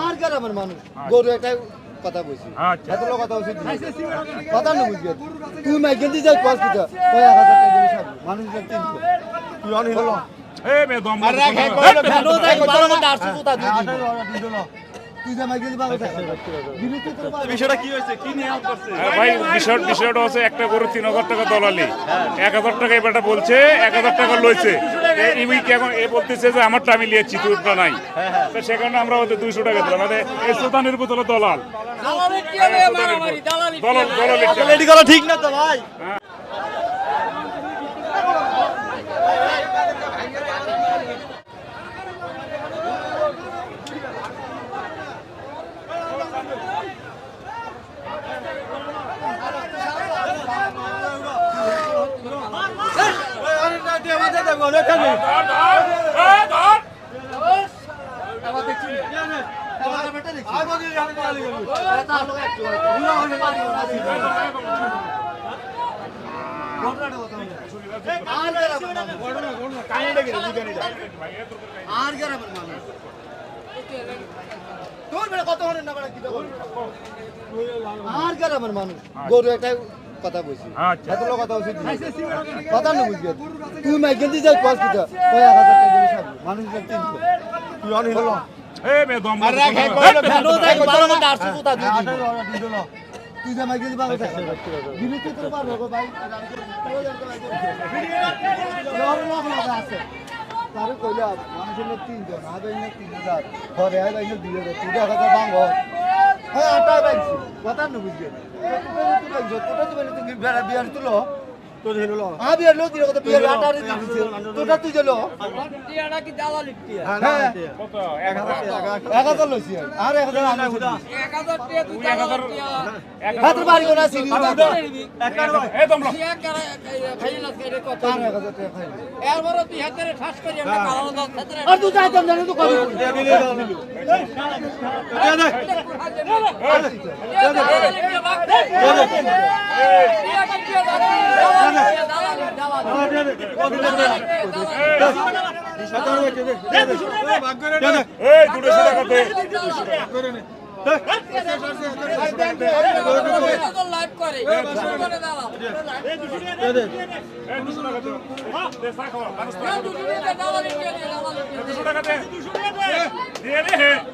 আর গ্রামের মানুষ? গরু একটাই কথা বলছি। আচ্ছা। এত লোক কথা বলছি কথা না বুঝবি তুই মাইকেল দিয়ে যাই পাঁচ কিটা কয় হাজার টাকা দিবি সব মানুষ তিনশো। তুই অনেক হলো এ মে দম তুই যে মাইকেল দিবা। কথা বিষয়টা কি হয়েছে? কি নিয়ে করছে ভাই বিষয় বিষয়টা হচ্ছে একটা গরু তিন হাজার টাকা দলালি। এক হাজার টাকা এবারটা বলছে এক হাজার টাকা লইছে। এ- ইমি এখন এ বলতেছে যে আমারটা আমি লিয়েছি তুইটা নাই। তো সে কারণে আমরা ওদের দুইশো টাকা দিলাম। মানে বোতলে দলাল। দলাল দলাল ঠিক না তো ভাই? আর গ্রামের মানুষ তোর বেলা কত হরেন না বেলা কি? আর গ্রামের মানুষ গরু একটাই কথা আচ্ছা। এত লোক কথা বলছি কথা না বুঝবি তুই মাইকেল দিয়ে যাই পাঁচ কিটা কয় এক হাজার টাকা দিবি সব মানুষ তিনশো। তুই অনেক হলো এ মে দম তুই যে মাইকেল দিবা কথা বিরতি তো পারব গো ভাই। আছে। তারে কইলা মানুষের লোক তিনজন না তিন হাজার। ঘরে বাইনে দুই হাজার। তুই এক হাজার ভাঙ হ্যাঁ আটা বাইছি কথা না বুঝবে তোটা তো তুলো হ্যাঁ বিয়ার লো দিলে কথা বিয়ার আটা রে তোটা তুই দিলো হ্যাঁ কত এক হাজার এক হাজার লইছি আর এক হাজার আমি বুঝি এক হাজার এক হাত বাড়ি কোনা সিবি এ দম লো আর এক হাজার টাকা খাই আর তুই যাইতাম জানি তো কবি এই দুশো টাকা দে এই দুশো টাকা দে দে চা খাওয়া মানুষ তো দুশো টাকা দিয়ে টাকা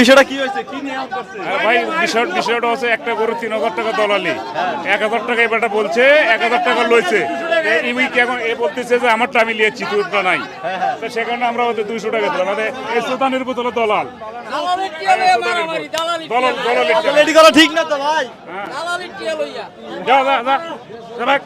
বিষয়টা কি হয়েছে? কি নিয়ে করছে? ভাই বিষয় বিষয়টা হচ্ছে একটা গরু তিন হাজার টাকা দলালি। এক হাজার টাকা এবারটা বলছে এক হাজার টাকা লইছে। ইমি কি এখন এ বলতেছে যে আমারটা আমি লিয়েছি তুইটা নাই। তো সে কারণে আমরা ওদের দুইশো টাকা দিলাম। মানে এই সুতানের বোতলে দলাল। দলাল দলাল ঠিক না তো ভাই ভাগ।